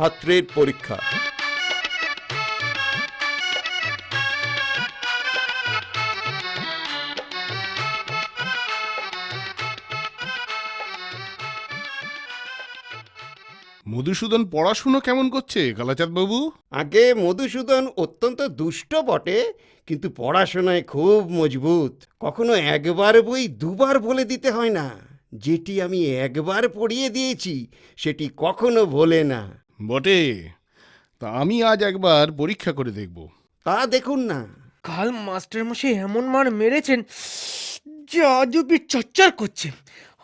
ছাত্রের পরীক্ষা। মধুসূদন পড়াশুনো কেমন করছে কালাচাঁদ বাবু? আগে মধুসূদন অত্যন্ত দুষ্ট বটে কিন্তু পড়াশোনায় খুব মজবুত। কখনো একবার বই দুবার বলে দিতে হয় না। যেটি আমি একবার পড়িয়ে দিয়েছি সেটি কখনো ভোলে না। বটে। তা আমি আজ একবার পরীক্ষা করে দেখব। তা দেখুন না। কাল মাস্টার মশাই এমন মার মেরেছেন যা জুবি চচ্চর করছে।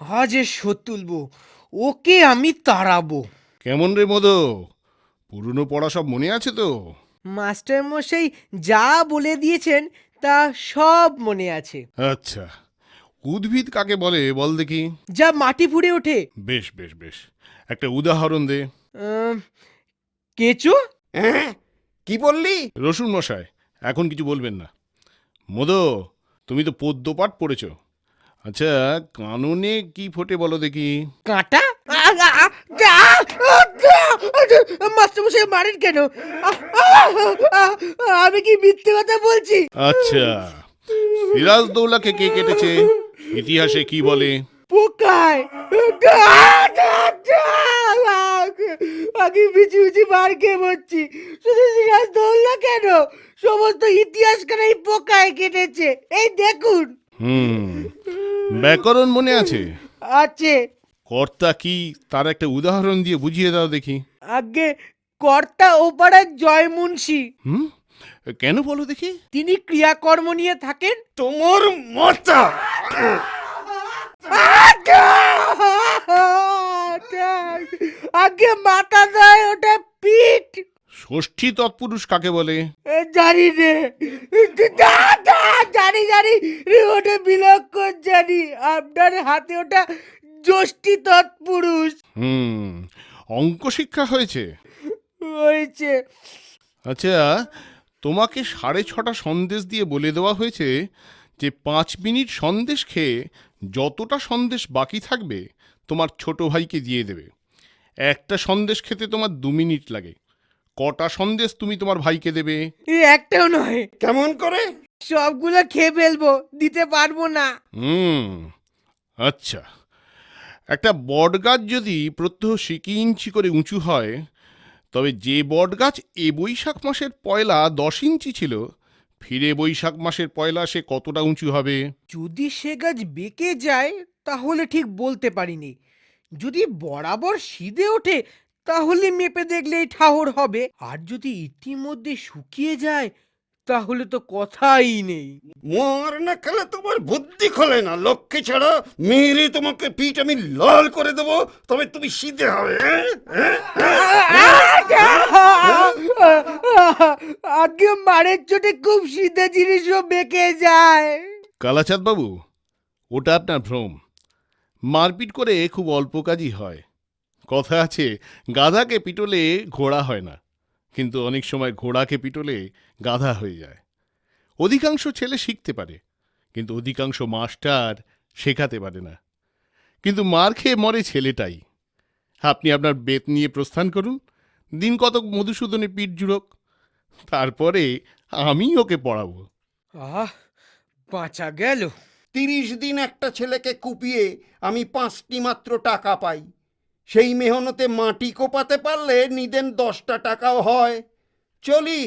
আজ এ শোধ তুলবো ওকে আমি তাড়াবো। কেমন রে মধু? পুরনো পড়া সব মনে আছে তো? মাস্টার মশাই যা বলে দিয়েছেন তা সব মনে আছে। আচ্ছা উদ্ভিদ কাকে বলে বল দেখি। যা মাটি ফুড়ে ওঠে। বেশ বেশ বেশ। একটা উদাহরণ দে। কেঁচো? হ্যাঁ? কি বললি? রসুন মশাই এখন কিছু বলবেন না। মধু তুমি তো পদ্যপাঠ পড়েছ। আচ্ছা কাননে কি ফোটে বলো দেখি। কাঁটা? মাস্টার মশাই মারেন কেন? আমি কি মিথ্যে কথা বলছি? আচ্ছা সিরাজদৌলাকে কে কেটেছে? ইতিহাসে কি বলে? পোকায়। আগে বিচি বিচি মার খেয়ে মরছি। শুধু সিরাজ দৌল্লা কেন? সমস্ত ইতিহাস কেন এই পোকায় কেটেছে? এই দেখুন। হুম ব্যাকরণ মনে আছে? আছে। কর্তা কি তার একটা উদাহরণ দিয়ে বুঝিয়ে দাও দেখি। আগে কর্তা ওপাড়ার জয় মুন্সি। হুম কেন বলো দেখি? তিনি ক্রিয়াকর্ম নিয়ে থাকেন। তোমার মাথা আগে মাথা দেয় ওটা পিঠ। ষষ্ঠী তৎপুরুষ কাকে বলে? জানি রে জানি জানি। রে, ওটা বিলক্ষণ জানি। আপনার হাতে ওটা যষ্টি তৎপুরুষ। হুম অঙ্ক শিক্ষা হয়েছে। হয়েছে। আচ্ছা তোমাকে সাড়ে ছটা সন্দেশ দিয়ে বলে দেওয়া হয়েছে যে পাঁচ মিনিট সন্দেশ খেয়ে যতটা সন্দেশ বাকি থাকবে তোমার ছোট ভাইকে দিয়ে দেবে। একটা সন্দেশ খেতে তোমার দু মিনিট লাগে। কটা সন্দেশ তুমি তোমার ভাইকে দেবে? এই একটাও নয়। কেমন করে? সবগুলো খেয়ে ফেলব দিতে পারব না। হুম আচ্ছা। একটা বট গাছ যদি প্রত্যহ সিকি ইঞ্চি করে উঁচু হয় তবে যে বট গাছ এ বৈশাখ মাসের পয়লা দশ ইঞ্চি ছিল ফিরে বৈশাখ মাসের পয়লা সে কতটা উঁচু হবে? যদি সে গাছ বেঁকে যায় তাহলে ঠিক বলতে পারিনি। যদি বরাবর সিধে ওঠে তাহলে মেপে দেখলেই ঠাহর হবে। আর যদি ইতিমধ্যে শুকিয়ে যায় তাহলে তো কথাই নেই। মোর না খেলে তোমার বুদ্ধি খোলে না। লক্ষ্যে ছাড়া মেরে তোমাকে পিঠ আমি লাল করে দেবো। তবে তুমি সিধে হবে হ্যাঁ? হ্যাঁ? আগে মারের চোটে খুব সিধে জিনিসও বেঁকে যায়। কালাচাঁদ বাবু ওটা আপনার ভ্রম। মারপিট করে খুব অল্প কাজই হয়। কথা আছে, গাধাকে পিটলে ঘোড়া হয় না, কিন্তু অনেক সময় ঘোড়াকে পিটলে গাধা হয়ে যায়। অধিকাংশ ছেলে শিখতে পারে, কিন্তু অধিকাংশ মাস্টার শেখাতে পারে না। কিন্তু মার খেয়ে মরে ছেলেটাই। আপনি আপনার বেত নিয়ে প্রস্থান করুন, দিন কতক মধুসূদনে পিঠ জুড়ক তারপরে আমি ওকে পড়াবো। আহ, বাঁচা গেল। তিরিশ দিন একটা ছেলেকে কুপিয়ে আমি পাঁচটি মাত্র টাকা পাই। সেই মেহনতে মাটি কোপাতে পারলে নিদেন দশটা টাকাও হয়। চলি।